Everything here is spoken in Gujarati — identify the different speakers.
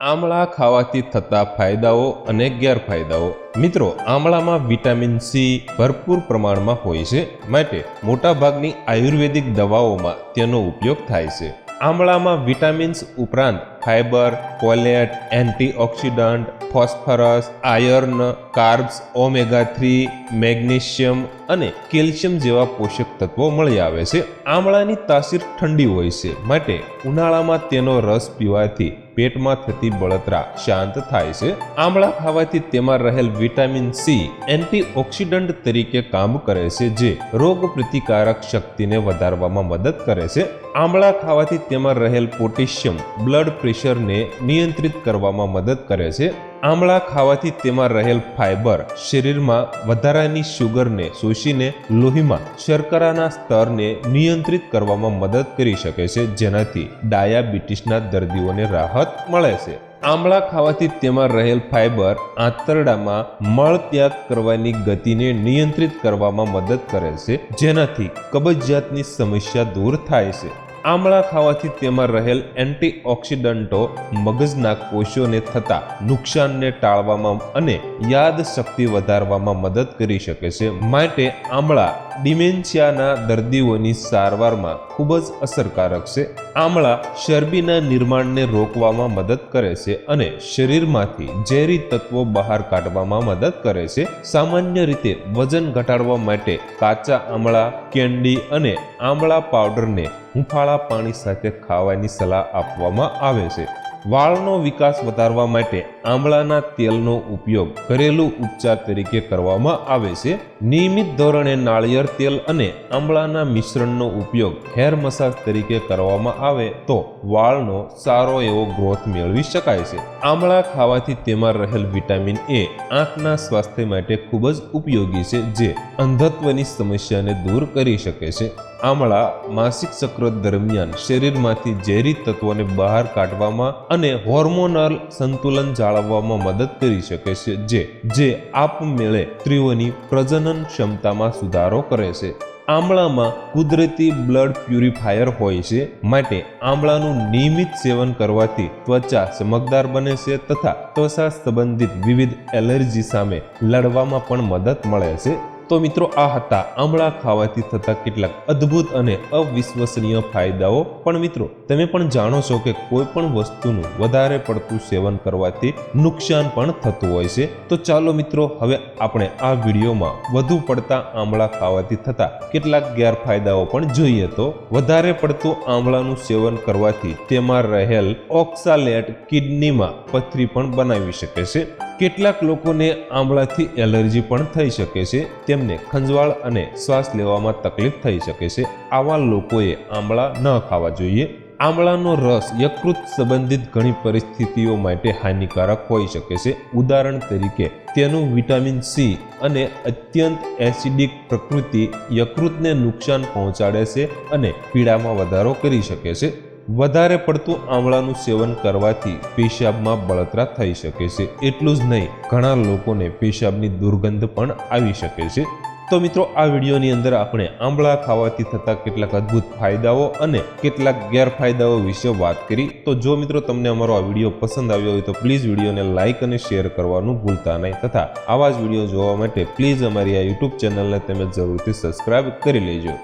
Speaker 1: આમળા ખાવાથી થતા ફાયદાઓ અને ગેરફાયદાઓ. મિત્રો, આમળામાં વિટામિન સી ભરપૂર પ્રમાણમાં હોય છે, માટે મોટાભાગની આયુર્વેદિક દવાઓમાં તેનો ઉપયોગ થાય છે. આમળામાં વિટામિન્સ ઉપરાંત fibre કોલેટ antioxidant, phosphorus, iron, carbs, omega three, magnesium અને કેલ્શિયમ જેવા પોષક તત્વો મળી આવે છે. આમળાની તાસીર ઠંડી હોય છે, માટે ઉનાળામાં તેનો રસ પીવાથી પેટમાં થતી બળતરા શાંત થાય છે. આમળા ખાવાથી તેમાં રહેલ વિટામિન સી એન્ટીઓક્સિડન્ટ તરીકે કામ કરે છે, જે રોગ પ્રતિકારક શક્તિને વધારવામાં મદદ કરે છે. આમળા ખાવાથી તેમાં રહેલ પોટેશિયમ, બ્લડ પ્રેશરને નિયંત્રિત કરવામાં મદદ કરે છે. આમળા ખાવાથી તેમાં રહેલ ફાઇબર શરીરમાં વધારાની શુગરને શોષીને લોહીમાં શર્કરાના સ્તરને નિયંત્રિત કરવામાં મદદ કરી શકે છે, જેનાથી ડાયાબિટીસના દર્દીઓને રાહત મળે છે. આમળા ખાવાથી તેમાં રહેલ ફાઇબર આંતરડામાં મળ ત્યાગ કરવાની ગતિને નિયંત્રિત કરવામાં મદદ કરે છે, જેનાથી કબજિયાતની સમસ્યા દૂર થાય છે. આમળા ખાવાથી તેમાં રહેલ એન્ટીઓક્સિડન્ટો મગજના કોષોને થતા નુકસાનને ટાળવામાં અને યાદશક્તિ વધારવામાં મદદ કરી શકે છે. માટે આમળા ડિમેન્શિયાના દર્દીઓની સારવારમાં ખૂબ જ અસરકારક છે. આમળા ચરબીના નિર્માણને રોકવામાં મદદ કરે છે અને શરીરમાંથી ઝેરી તત્વો બહાર કાઢવામાં મદદ કરે છે. સામાન્ય રીતે વજન ઘટાડવા માટે કાચા આમળા, કેન્ડી અને આમળા પાવડરને હુંફાળા પાણી સાથે ખાવાની સલાહ આપવામાં આવે છે. વાળનો વિકાસ વધારવા માટે આમળાના તેલનો ઉપયોગ ઘરેલું ઉપચાર તરીકે કરવામાં આવે છે. નિયમિત ધોરણે નાળિયેર તેલ અને આમળાના મિશ્રણનો ઉપયોગ હેર મસાજ તરીકે કરવામાં આવે તો વાળનો સારો એવો ગ્રોથ મેળવી શકાય છે. આમળા ખાવાથી તેમાં રહેલ વિટામિન એ આંખના સ્વાસ્થ્ય માટે ખૂબ જ ઉપયોગી છે, જે અંધત્વની સમસ્યાને દૂર કરી શકે છે. આમળા માસિક ચક્ર દરમિયાન શરીરમાંથી ઝેરી તત્વોને બહાર કાઢવામાં અને હોર્મોનલ સંતુલન જાળવવામાં મદદ કરી શકે છે, જે જે આપમેળે સ્ત્રીઓની પ્રજનન ક્ષમતામાં સુધારો કરે છે. આમળામાં કુદરતી બ્લડ પ્યુરિફાયર હોય છે, માટે આમળાનું નિયમિત સેવન કરવાથી ત્વચા ચમકદાર બને છે તથા ત્વચા સંબંધિત વિવિધ એલર્જી સામે લડવામાં પણ મદદ મળે છે. તો મિત્રો આ હતા આમળા ખાવાથી થતા કેટલાક અદ્ભુત અને અવિશ્વસનીય ફાયદાઓ. પણ મિત્રો, તમે પણ જાણો છો કે કોઈ પણ વસ્તુનું વધારે પડતું સેવન કરવાથી નુકસાન પણ થતું હોય છે. તો ચાલો મિત્રો, હવે આપણે આ વિડીયોમાં વધુ પડતા આમળા ખાવાથી થતા કેટલાક ગેરફાયદાઓ પણ જોઈએ તો. વધારે પડતું આમળાનું સેવન કરવાથી તેમાં રહેલ ઓક્સાલેટ કિડનીમાં પથરી પણ બનાવી શકે છે. કેટલાક લોકોને આમળાથી એલર્જી પણ થઈ શકે છે, તેમને ખંજવાળ અને શ્વાસ લેવામાં તકલીફ થઈ શકે છે. આવા લોકોએ આમળા ન ખાવા જોઈએ. આમળાનો રસ યકૃત સંબંધિત ઘણી પરિસ્થિતિઓ માટે હાનિકારક હોઈ શકે છે. ઉદાહરણ તરીકે, તેનું વિટામિન સી અને અત્યંત એસિડિક પ્રકૃતિ યકૃતને નુકસાન પહોંચાડે છે અને પીડામાં વધારો કરી શકે છે. વધારે પડતું આમળાનું સેવન કરવાથી પેશાબમાં બળતરા થઈ શકે છે. એટલું જ નહીં, ઘણા લોકોને પેશાબની દુર્ગંધ પણ આવી શકે છે. તો મિત્રો, આ વિડીયોની અંદર આપણે આંબળા ખાવાથી થતા કેટલાક અદ્ભુત ફાયદાઓ અને કેટલાક ગેરફાયદાઓ વિશે વાત કરી. તો જો મિત્રો તમને અમારો આ વીડિયો પસંદ આવ્યો હોય તો પ્લીઝ વિડીયોને લાઇક અને શેર કરવાનું ભૂલતા નહીં. તથા આવા જ વીડિયો જોવા માટે પ્લીઝ અમારી આ યુટ્યુબ ચેનલને તમે જરૂરથી સબસ્ક્રાઇબ કરી લેજો.